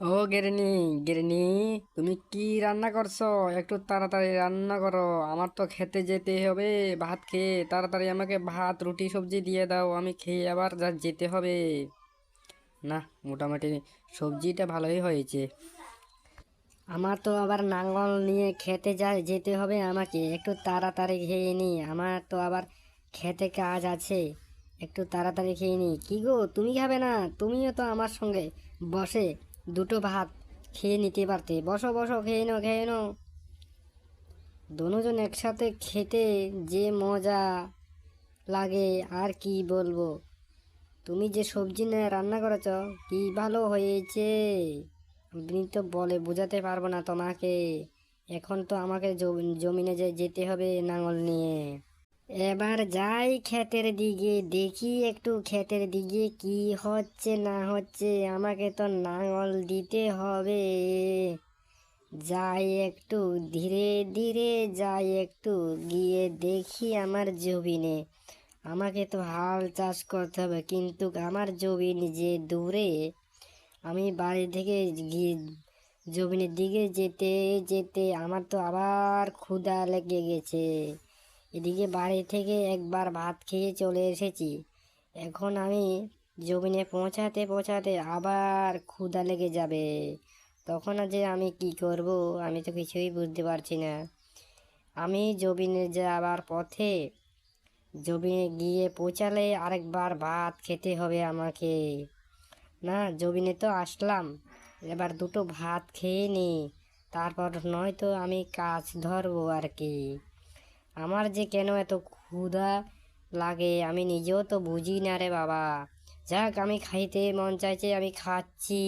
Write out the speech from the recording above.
ও গেরেনি গেরেনি, তুমি কি রান্না করছ? একটু তাড়াতাড়ি রান্না করো, আমার তো খেতে যেতে হবে, ভাত খেয়ে তাড়াতাড়ি আমাকে ভাত, রুটি, সবজি দিয়ে দাও, আমি খেয়ে আবার যা যেতে হবে। না, মোটামুটি সবজিটা ভালোই হয়েছে। আমার তো আবার নাঙ্গল নিয়ে খেতে যা যেতে হবে আমাকে, একটু তাড়াতাড়ি খেয়ে নি, আমার তো আবার খেতে কাজ আছে। একটু তাড়াতাড়ি খেয়ে নি। কি গো, তুমি খাবে না? তুমিও তো আমার সঙ্গে বসে। দুটো ভাত খেয়ে নিতে পারতে। বসো বসো, খেয়ে নাও খেয়ে নাও। দুজন একসাথে খেতে যে মজা লাগে, আর কি বলব? তুমি যে সবজি নিয়ে রান্না করেছ, কি ভালো হয়েছে? আমি তো বলে, বোঝাতে পারব না তোমাকে। এখন তো আমাকে জমিনে যেতে হবে নাঙল নিয়ে। এবার যাই ক্ষেতের দিকে, দেখি একটু ক্ষেতের দিকে কি হচ্ছে না হচ্ছে, আমাকে তো নাঙল দিতে হবে। যাই একটু ধীরে ধীরে, যাই একটু গিয়ে দেখি আমার জমিনে। আমাকে তো হাল চাষ করতে হবে, কিন্তু আমার জমিন যে দূরে, আমি বাড়ি থেকে গিয়ে জমিনের দিকে যেতে যেতে আমার তো আবার ক্ষুধা লেগে গেছে। এদিকে বাড়ি থেকে একবার ভাত খেয়ে চলে এসেছি। এখন আমি জমিনে পৌঁছাতে পৌঁছাতে আবার ক্ষুধা লেগে যাবে। তখন যে আমি কি করব, আমি তো কিছুই বুঝতে পারছি না। আমি জমিনে যাওয়ার পথে জমিনে গিয়ে পৌঁছালে আরেকবার ভাত খেতে হবে আমাকে। না, জমিনে তো আসলাম। এবার দুটো ভাত খেয়ে নি, তারপর নয়তো আমি কাজ ধরবো আর কি। আমার যে কেন এত ক্ষুধা লাগে, আমি নিজেও তো বুঝি না রে বাবা। যাক, আমি খাইতে মন চাইছে, আমি খাচ্ছি।